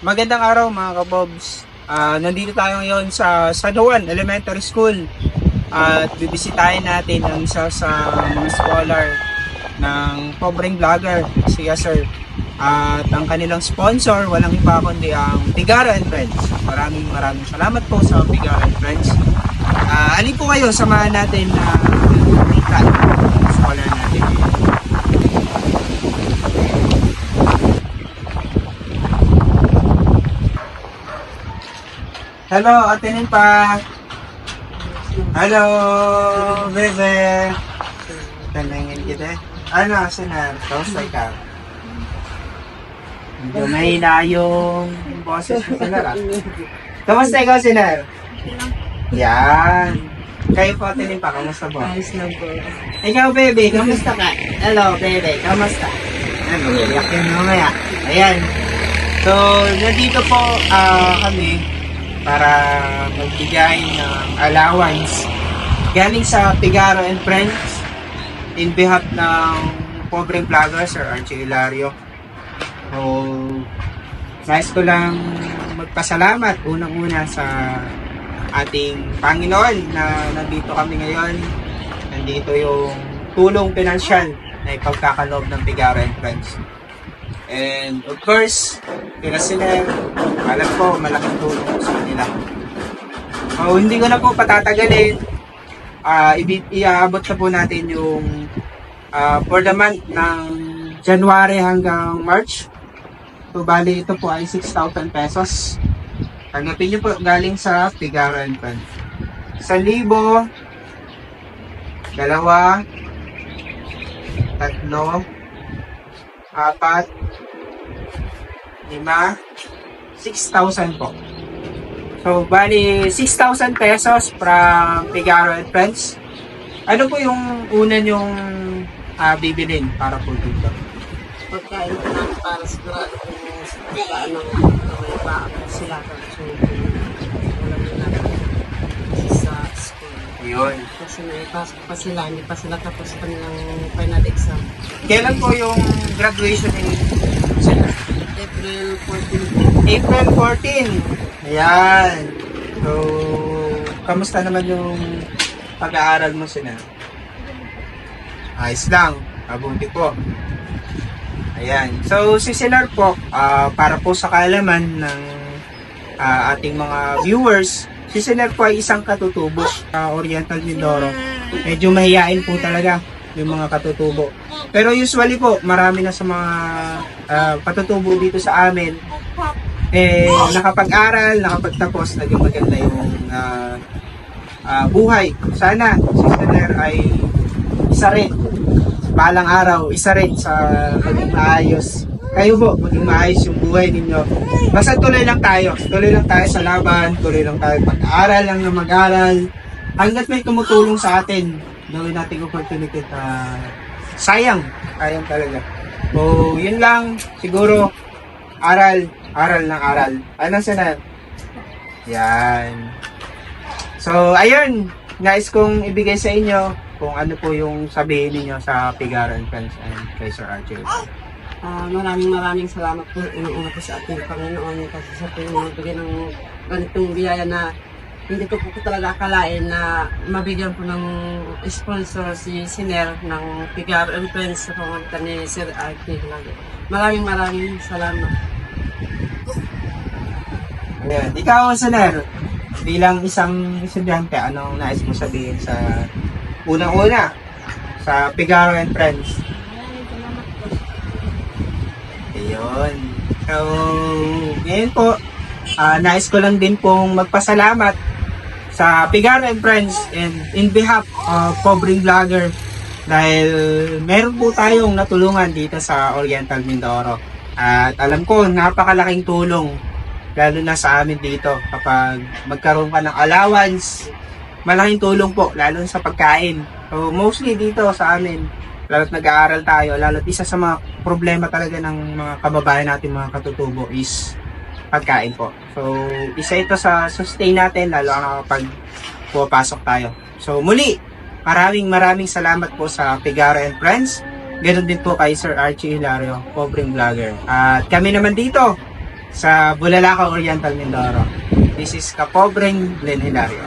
Magandang araw mga kabobs. Ah, nandito tayo ngayon sa San Juan Elementary School at bibisitahin natin ang isa sa mga scholar ng pobreng vlogger, si Sir. At ang kanilang sponsor, walang iba kundi ang Tigara and Friends. Maraming maraming salamat po sa Tigara and Friends. Ah, alin po kayo, samahan natin na uh, scholar natin. Hello, Ate pa. Hello, bebe. Tanangin kita. Ano, sinar? Kamusta ka? Medyo mahina yung boses mo sinar. ah. Kamusta ikaw, sinar? Yan. Kayo po, Ate pa. Kamusta po? Ayos lang po. Ikaw, bebe. Kamusta ka? Hello, bebe. Kamusta? Ano, iyak yun mamaya. Ayan. So, nandito po ah, kami para magbigay ng allowance galing sa Pigaro and Friends in behalf ng pobreng vlogger, Sir Archie Hilario. So, nais ko lang magpasalamat unang-una sa ating Panginoon na nandito kami ngayon. Nandito yung tulong pinansyal na ipagkakaloob ng Pigaro and Friends. And of course, kila sila, alam ko, malaking tulong ko sa kanila. So, hindi ko na po patatagalin. Ibi- iaabot na po natin yung ah, for the month ng January hanggang March. So, bali ito po ay 6,000 pesos. Tanggapin niyo po galing sa Figaro and Friends. Sa libo, dalawa, tatlo, apat, lima, 6,000 po. So, bali, 6,000 pesos from Figaro and Friends. Ano po yung una yung ah, bibilin para po dito? Pagkain ko na para sigurado kung paano may pa sila natin sa school. Yun. Kasi naipasok pa sila, hindi pa sila tapos kanilang final exam. Kailan po yung graduation ni sila? April 14 April 14. Ayan. So, kamusta naman yung pag-aaral mo sila? Ayos lang. Mabuti po. Ayan. So, si Silar po, ah, para po sa kaalaman ng ah, ating mga viewers, si Silar po ay isang katutubo sa Oriental Mindoro. Medyo mahihain po talaga yung mga katutubo. Pero usually po, marami na sa mga ah, katutubo dito sa amin, eh, nakapag-aral, nakapagtapos, naging maganda yung ah, ah, buhay. Sana si Silar ay isa rin balang araw, isa rin sa maging maayos. Kayo po, maging maayos yung buhay ninyo. Basta tuloy lang tayo. Tuloy lang tayo sa laban. Tuloy lang tayo pag-aaral lang na mag-aral. Hanggat may tumutulong sa atin, gawin natin opportunity na sayang. Sayang talaga. So, yun lang. Siguro, aral. Aral ng aral. Ano sana? Yan. So, ayun. Nais kong ibigay sa inyo kung ano po yung sabihin ninyo sa Figaro and Friends and kay Sir Archie. Ah, maraming maraming salamat po unang-una po sa ating Panginoon kasi sa pinabigay ng ganitong biyaya na hindi ko po talaga akalain na mabigyan po ng sponsor si Siner ng Figaro and Friends sa pamamagitan ni Sir Hilario. Maraming maraming salamat. Ayan. Ikaw, Soner, bilang isang estudyante, anong nais mo sabihin sa unang-una sa Figaro and Friends? Ayun. So, ngayon po, ah, nais ko lang din pong magpasalamat sa Figaro and Friends and in behalf of Pobreng Vlogger dahil meron po tayong natulungan dito sa Oriental Mindoro. At alam ko, napakalaking tulong lalo na sa amin dito kapag magkaroon ka ng allowance malaking tulong po lalo sa pagkain so mostly dito sa amin lalo't nag-aaral tayo lalo't isa sa mga problema talaga ng mga kababayan natin mga katutubo is pagkain po so isa ito sa sustain natin lalo na kapag pumapasok tayo so muli maraming maraming salamat po sa Figaro and Friends Ganon din po kay Sir Archie Hilario, pobreng vlogger. At kami naman dito, sa Bulalaca Oriental, Mindoro. This is Kapobreng Glen Hilario.